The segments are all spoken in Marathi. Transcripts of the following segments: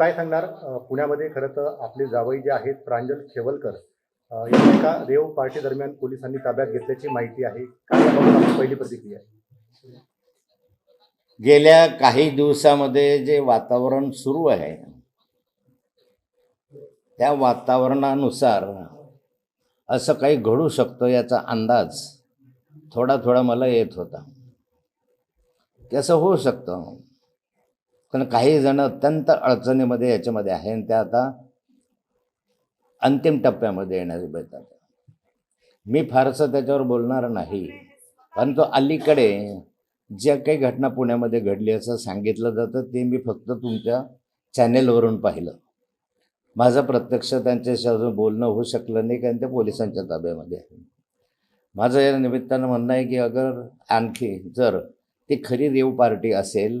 काय सांगणार? पुण्यामध्ये खरं तर आपले जावई जे आहेत प्रांजल खेवलकर यांना एका रेव पार्टी दरम्यान पोलिसांनी ताब्यात घेतल्याची माहिती आहे. काय याबाबत पहिली प्रतिक्रिया आहे? गेल्या काही दिवसामध्ये जे वातावरण सुरू आहे त्या वातावरणानुसार असं काही घडू शकतं याचा अंदाज थोडा थोडा मला येत होता. कसं होऊ शकतं. पण काही जण अत्यंत अडचणीमध्ये याच्यामध्ये आहे आणि त्या आता अंतिम टप्प्यामध्ये येणारे बेतात मी फारसं त्याच्यावर बोलणार नाही परंतु अलीकडे ज्या काही घटना पुण्यामध्ये घडली असं सांगितलं जातं ते मी फक्त तुमच्या चॅनेलवरून पाहिलं. माझं प्रत्यक्ष त्यांच्याशी अजून बोलणं होऊ शकलं नाही कारण ते पोलिसांच्या ताब्यामध्ये आहे. माझं या निमित्तानं म्हणणं आहे की अगर आणखी जर ती खरी रेव पार्टी असेल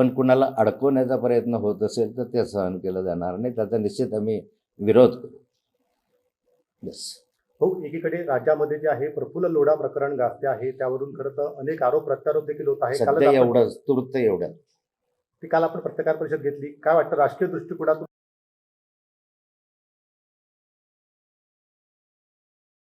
पण कुणाला अडकवण्याचा प्रयत्न होत असेल तर ते सहन केलं जाणार नाही. त्याचा निश्चित आम्ही विरोध करू. बस हो एकीकडे राज्यामध्ये जे आहे प्रफुल्ल लोढा प्रकरण गाजते आहे. त्यावरून खरं तर अनेक आरोप प्रत्यारोप देखील होत आहे एवढंच तूर्त एवढं. ती काल आपण पत्रकार परिषद घेतली. काय वाटतं राष्ट्रीय दृष्टिकोनातून